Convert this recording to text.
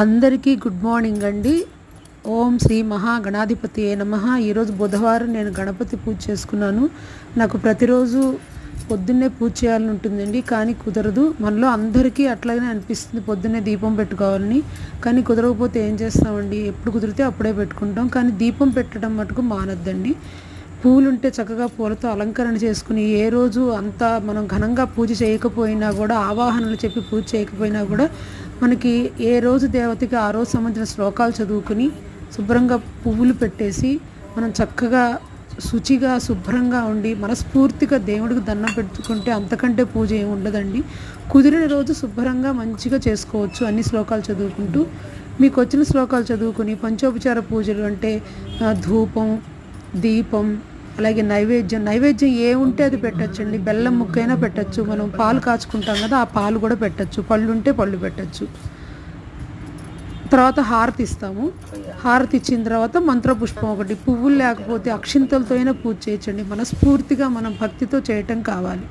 అందరికీ good morning అండి. ఓం శ్రీ మహా గణాధిపతి నమ ఈరోజు బుధవారం నేను గణపతి పూజ చేసుకున్నాను. నాకు ప్రతిరోజు పొద్దున్నే పూజ చేయాలని ఉంటుందండి కానీ కుదరదు. మనలో అందరికీ అట్లాగనే అనిపిస్తుంది పొద్దున్నే దీపం పెట్టుకోవాలని. కానీ కుదరకపోతే ఏం చేస్తామండి? ఎప్పుడు కుదిరితే అప్పుడే పెట్టుకుంటాం. కానీ దీపం పెట్టడం మటుకు మానద్దండి. పూలుంటే చక్కగా పూలతో అలంకరణ చేసుకుని ఏ రోజు అంత మనం ఘనంగా పూజ చేయకపోయినా కూడా ఆవాహనలు చెప్పి పూజ చేయకపోయినా కూడా మనకి ఏ రోజు దేవతకి ఆ రోజు సంబంధించిన శ్లోకాలు చదువుకుని శుభ్రంగా పువ్వులు పెట్టేసి మనం చక్కగా శుచిగా శుభ్రంగా ఉండి మనస్ఫూర్తిగా దేవుడికి దండం పెట్టుకుంటే అంతకంటే పూజ ఏమి ఉండదండి. కుదిరిన రోజు శుభ్రంగా మంచిగా చేసుకోవచ్చు అన్ని శ్లోకాలు చదువుకుంటూ. మీకు వచ్చిన శ్లోకాలు చదువుకుని పంచోపచార పూజలు అంటే ధూపం దీపం అలాగే నైవేద్యం నైవేద్యం ఏ ఉంటే అది పెట్టచ్చండి. బెల్లం ముక్కైనా పెట్టచ్చు. మనం పాలు కాచుకుంటాం కదా ఆ పాలు కూడా పెట్టచ్చు. పళ్ళు ఉంటే పళ్ళు పెట్టచ్చు. తర్వాత హారతి ఇస్తాము. హారతి ఇచ్చిన తర్వాత మంత్రపుష్పం ఒకటి. పువ్వులు లేకపోతే అక్షింతలతో అయినా పూజ చేయొచ్చండి. మనస్ఫూర్తిగా మనం భక్తితో చేయటం కావాలి.